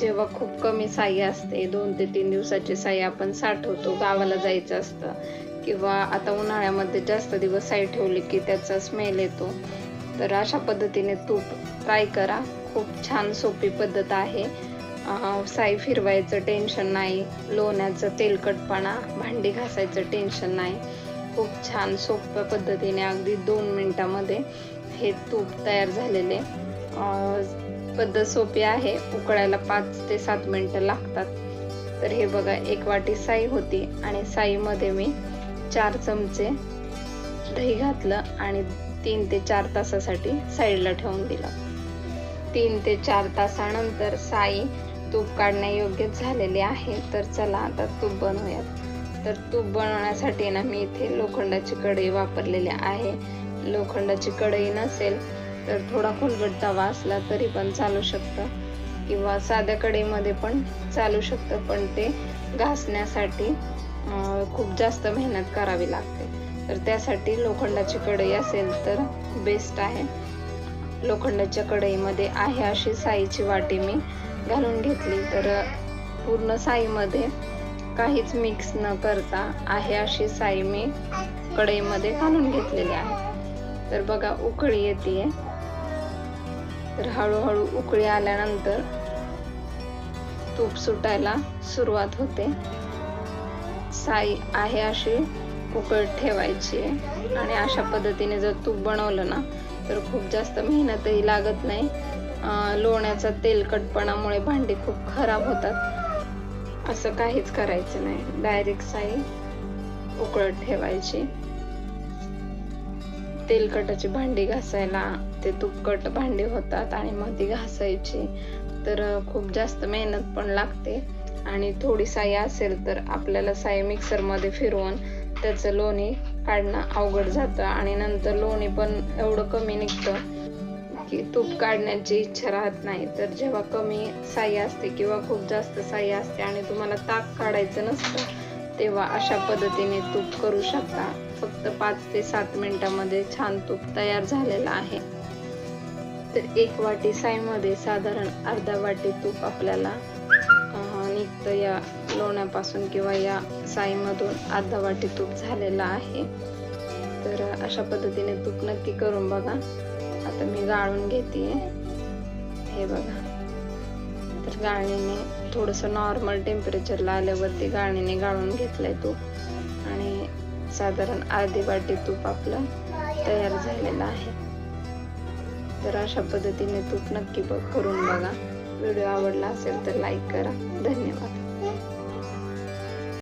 जेव्हा खूप कमी साई असते दोन ते तीन दिवसाची साई आपण साठवतो गावाला जायचं असतं. किंवा आता उन्हाळ्यामध्ये जास्त दिवस साई ठेवली की त्याचा स्मेल येतो. तर अशा पद्धतीने तूप ट्राय करा. खूप छान सोपी पद्धत आहे. साई फिरवायचं टेन्शन नाही. लोण्याचं तेलकटपणा भांडी घासायचं टेन्शन नाही. खूप छान सोप्या पद्धतीने अगदी दोन मिनिटामध्ये हे तूप तयार झालेले. पद्धत सोपी आहे. उकळायला पाच ते सात मिनटं लागतात. तर हे बघा एक वाटी साई होती आणि साईमध्ये मी चार चमचे दही घातलं आणि तीन ते चार तासासाठी साईडला ठेवून दिलं. तीन ते चार तासानंतर साई तूप काढण्यायोग्य झालेली आहे. तर चला आता तूप बनवूयात. तर तूप बनवण्यासाठी ना मी इथे लोखंडाची कढई वापरलेली आहे. लोखंडाची कढई नसेल तर थोडा खोलगट तवा असला तरी पण चालू शकतं. किंवा साध्या कढईमध्ये पण चालू शकतं पण ते घासण्यासाठी खूप जास्त मेहनत करावी लागते. तर त्यासाठी लोखंडाची कढई असेल तर बेस्ट आहे. लोखंडाच्या कढईमध्ये आहे अशी साईची वाटी मी घालून घेतली. तर पूर्ण साईमध्ये काहीच मिक्स न करता आहे अशी साई मी कढईमध्ये घालून घेतलेली आहे. तर बघा उकळी येते तर हळूहळू उकळी आल्यानंतर तूप सुटायला सुरुवात होते. साई आहे अशी उकळत ठेवायची आहे. आणि अशा पद्धतीने जर तूप बनवलं ना तर खूप जास्त मेहनतही लागत नाही. लोण्याचा तेलकटपणामुळे भांडी खूप खराब होतात. असं काहीच करायचं नाही. डायरेक्ट साई उकळत ठेवायची. तेलकटाची भांडी घासायला ते तुपकट भांडी होतात आणि मग ती घासायची. तर खूप जास्त मेहनत पण लागते. आणि थोडी साई असेल तर आपल्याला साई मिक्सरमध्ये फिरवून त्याचं लोणी काढणं अवघड जातं आणि नंतर लोणी पण एवढं कमी निघतं की तूप काढण्याची इच्छा राहत नाही. तर जेव्हा कमी साई असते किंवा खूप जास्त साई असते आणि तुम्हाला ताक काढायचं नसतं तेव्हा अशा पद्धतीने तूप करू शकता. फक्त पाच ते सात मिनिटामध्ये छान तूप तयार झालेला आहे. तर एक वाटी साईमध्ये साधारण अर्धा वाटी तूप आपल्याला निघतं या लोण्यापासून किंवा या साईमधून अर्धा वाटी तूप झालेला आहे. तर अशा पद्धतीने तूप नक्की करून बघा. आता मी गाळून घेते हे बघा. तर गाळणीने थोडंसं नॉर्मल टेम्परेचरला आल्यावरती गाळणीने गाळून घेतलंय तूप. साधारण अर्धी वाटी तूप आपलं तयार झालेलं आहे. तर अशा पद्धतीने तूप नक्की बघ करून बघा. व्हिडिओ आवडला असेल तर लाईक करा. धन्यवाद.